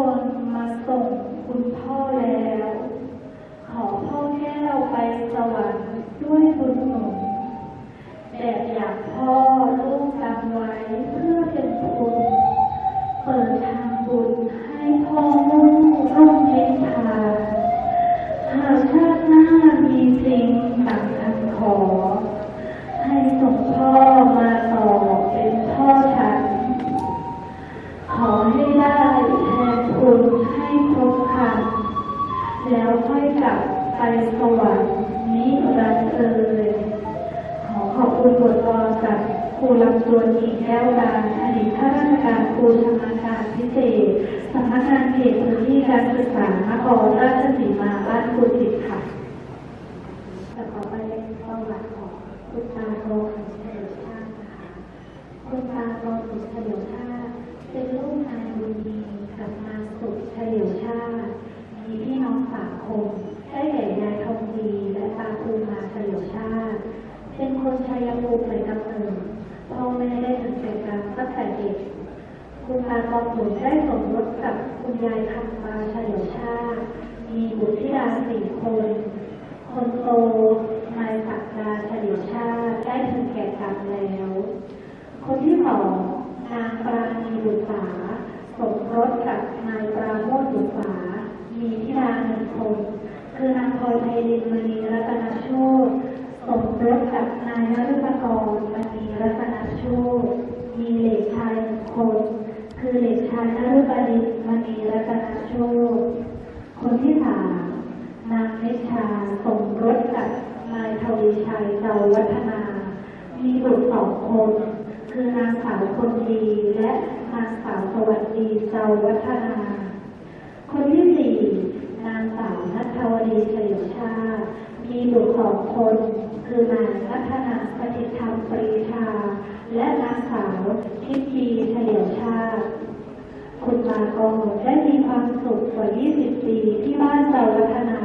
คนมาส่งคุณพ่อแล้ว ขอพ่อแค่เราไปสวรรค์ด้วยบุญหนุนแบบอยากพ่อลูกกัน กลับไปสวรรค์นิรันดร์เอ่ยขอขอบคุณบทกลอนจากครูลำจวนหญิงแก้วดานอดีตข้าราชการครูชำนาญการพิเศษสำนักงานเขตพื้นที่การศึกษานครราชสีมาบ้านคุณจิตค่ะจะขอไปเล่นประวัติของคุณตาโกของเฉลิมชาตินะคะคุณตาโกสุขเฉลียวชาติเป็นลูกนายบุญมีกับนางสุขเฉลียวชาติมีพี่น้องสามคนได้แก่ยายทองดีและตาภูมาเฉลียวชาติ เป็น ยภูมิแต่กำเนิดพ่อแม่ได้ถึงแก่กรรมตั้งแต่เด็กคุณตากองหนุนได้สมรสกับคุณยายคำมาเฉลียวชาติ มีบุตรธิดาสี่คน คนโตนายศักดาเฉลียวชาติได้ถึงแก่กรรมแล้ว คนที่สองนางปราณีบุษาสมรสกับนายปราโมทบุษามีธิดาหนึ่งคน คือนางพลอยไพรินมณีรัตนโชต สมรสกับนายนฤปกรมณีรัตนโชตมีเหล็กชายหนึ่งคน คือเหล็กชายนฤบดินมณีรัตนโชตคนที่สามนางเนชาสมรสกับนายทวีชัยเจ้าวัฒนา มีบุตรสองคน คือนางสาวคนดีและนางสาวสวัสดีเจ้าวัฒนา คนที่สี่นางสาวนัทวดีเฉลียวชาติมีบุตรสองคน คือนางนัทนาปฏิธรรมปรีชา และนางสาวทิพยีเฉลียวชาติคุณมากองหได้มีความสุขกว่า 20 ปีที่บ้านเจ้าวัฒนา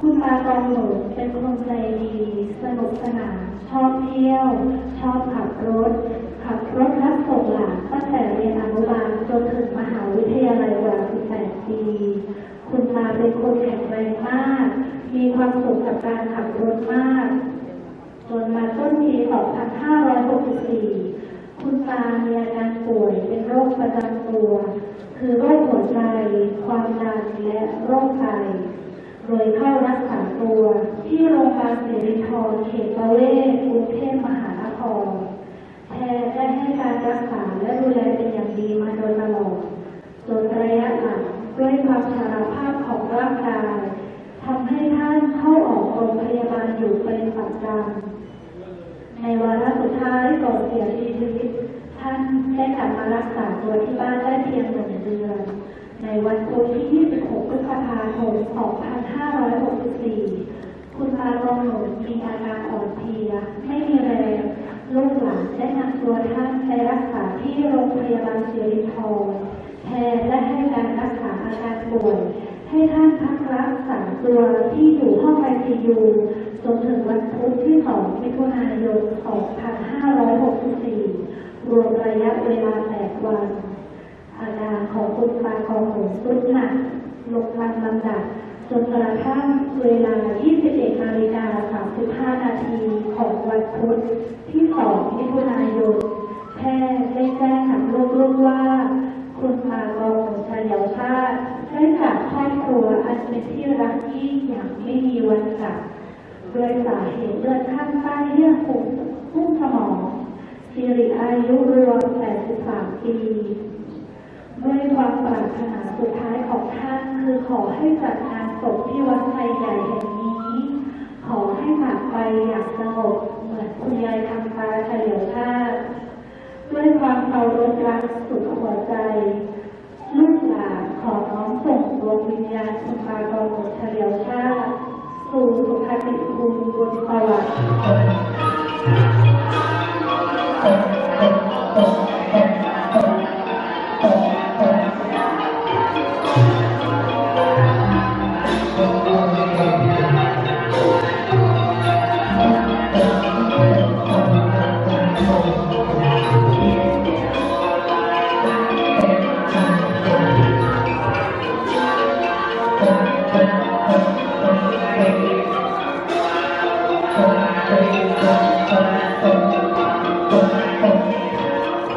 คุณมากองหนุนเป็นคนใจดี สนุกสนาน ชอบเที่ยว ชอบขับรถ ขับรถรับส่งหลานตั้งแต่เรียนอนุบาลจนถึงมหาวิทยาลัยกว่า 18 ปี คุณมาเป็นคนแข็งแรงมาก มีความสุขกับการขับรถมาก จนมาต้นปี 2564 คุณตามีอาการป่วยเป็นโรคประจำตัว คือโรคหัวใจ ความดันและโรคไต โดยเข้ารักษาตัวที่โรงพยาบาลสิริธรเขตประเวศกรุงเทพมหานคร แพทย์ได้ให้การรักษาและดูแลเป็นอย่างดีมาโดยตลอด จนระยะหลังด้วยความชราภาพของร่างกายทำให้ท่านเข้าออกโรงพยาบาลอยู่เป็นประจำในวาระสุดท้ายก่อนเสียชีวิต ท่านได้กลับมารักษาตัวที่บ้านได้เพียงหนึ่งเดือน ในวันพุธที่ 26 พฤษภาคม 2564 คุณตากองหนุนมีอาการอ่อนเพลีย ไม่มีแรงลูกหลานได้นำตัวท่านไปรักษาที่โรงพยาบาลศิรินธรแพทย์ได้ให้การรักษาอาการป่วย ให้ท่านพักรักษาตัวที่อยู่ห้องไอซียูจนถึงวันพุธที่2มิถุนายน 2564 รวมระยะเวลา 8 วัน อาการของคุณตากองหนุนสุดหนักลงวันลำดับจนกระทั่งเวลา 21นาฬิกา35 นาทีของวันพุธที่ 2 มิถุนายน แพทย์ได้แจ้งกับลูกๆว่า คุณตากองหนุนเสียวชาติ ได้จากครอบครัวอันเป็นที่รักยิ่งอย่างไม่มีวันกลับโดยสาเหตุเลือดข้างใต้เยื่อหุ้มหุ้มสมองสิริอายุรวม83 ปีด้วยความปรารถนาสุดท้ายของท่านคือขอให้จัดงานศพที่วัดไทยใหญ่แห่งนี้ ขอให้จากไปอย่างสงบเหมือนคุณยายคำตาเฉลียวชา วิญญาณสภากรเฉลียวชาติสู่สุภาติภูมิบนสวรรค์